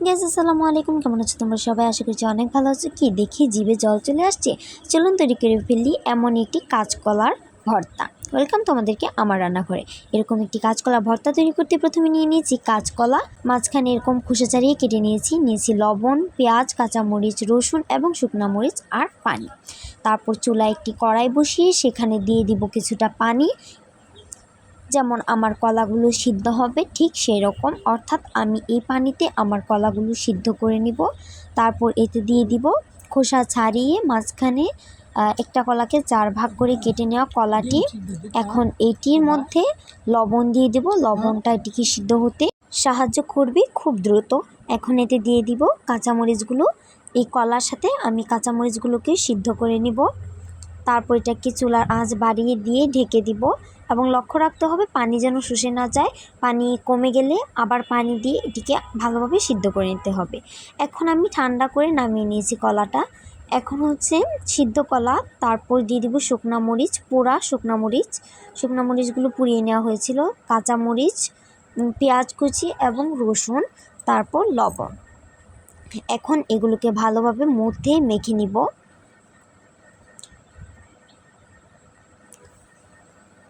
Gas আসসালামু আলাইকুম। কেমন আছো তোমরা সবাই? আশা করছি অনেক ভালো আছো। কি, দেখি জিভে জল চলে আসছে? চলুন তৈরি করে ফেললি এমন একটি কাঁচকলার ভর্তা। ওয়েলকাম তোমাদেরকে আমার রান্নাঘরে। এরকম একটি কাঁচকলা ভর্তা তৈরি করতে প্রথমে নিয়ে নিয়েছি কাঁচকলা। মাঝখানে এরকম খোসা ছাড়িয়ে কেটে নিয়েছি। নিয়েছি লবণ, পেঁয়াজ, কাঁচামরিচ, রসুন এবং শুকনা মরিচ আর পানি। তারপর চুলায় একটি কড়াই বসিয়ে সেখানে দিয়ে দিব কিছুটা পানি। যেমন আমার কলাগুলো সিদ্ধ হবে ঠিক সেই রকম অর্থাৎ আমি এই পানিতে আমার কলাগুলো সিদ্ধ করে নিব। তারপর এতে দিয়ে দিব খোসা ছাড়িয়ে মাঝখানে একটা কলাকে চার ভাগ করে কেটে নেওয়া কলাটি। এখন এটির মধ্যে লবণ দিয়ে দেব। লবণটা এটিকে সিদ্ধ হতে সাহায্য করবে খুব দ্রুত। এখন এতে দিয়ে দিব কাঁচামরিচগুলো। এই কলার সাথে আমি কাঁচামরিচগুলোকে সিদ্ধ করে নিব। তারপর এটাকে চুলার আঁচ বাড়িয়ে দিয়ে ঢেকে দিব। এবং লক্ষ্য রাখতে হবে পানি যেন শুষে না যায়। পানি কমে গেলে আবার পানি দিয়ে এটিকে ভালোভাবে সিদ্ধ করে নিতে হবে। এখন আমি ঠান্ডা করে নামিয়ে নিয়েছি কলাটা। এখন হচ্ছে সিদ্ধ কলা, তারপর দিয়ে দিব শুকনা মরিচ, পোড়া শুকনা মরিচ। শুকনা মরিচগুলো পুড়িয়ে নেওয়া হয়েছিল, কাঁচা মরিচ পেঁয়াজ কুচি এবং রসুন, তারপর লবণ। এখন এগুলোকে ভালোভাবে মধ্যে মেখে নিব।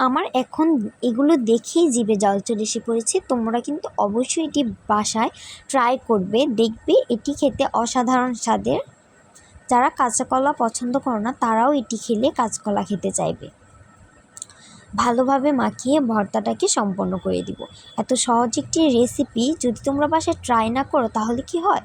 আমার এখন এগুলো দেখেই জিভে জল চলে এসে পড়েছে। তোমরা কিন্তু অবশ্যই এটি বাসায় ট্রাই করবে। দেখবে এটি খেতে অসাধারণ স্বাদের। যারা কাঁচাকলা পছন্দ করো না, তারাও এটি খেলে কাঁচকলা খেতে চাইবে। ভালোভাবে মাখিয়ে ভর্তাটাকে সম্পন্ন করে দিব। এত সহজ একটি রেসিপি যদি তোমরা বাসায় ট্রাই না করো, তাহলে কি হয়?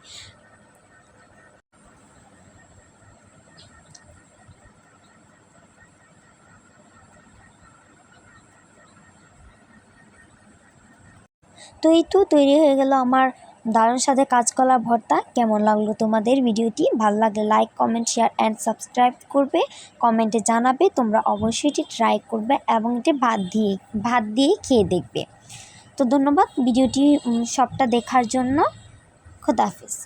তো এই তো তৈরি হয়ে গেল আমার দারুণ সাথে কাজকলা ভর্তা। কেমন লাগল তোমাদের ভিডিওটি? ভালো লাগলে like comment share and subscribe করবে। কমেন্টে জানাবে, তোমরা অবশ্যই এটি ট্রাই করবে এবং এটি ভাত দিয়ে ভাত দিয়ে খেয়ে দেখবে। তো ধন্যবাদ ভিডিওটি সবটা দেখার জন্য। খোদাহাফিজ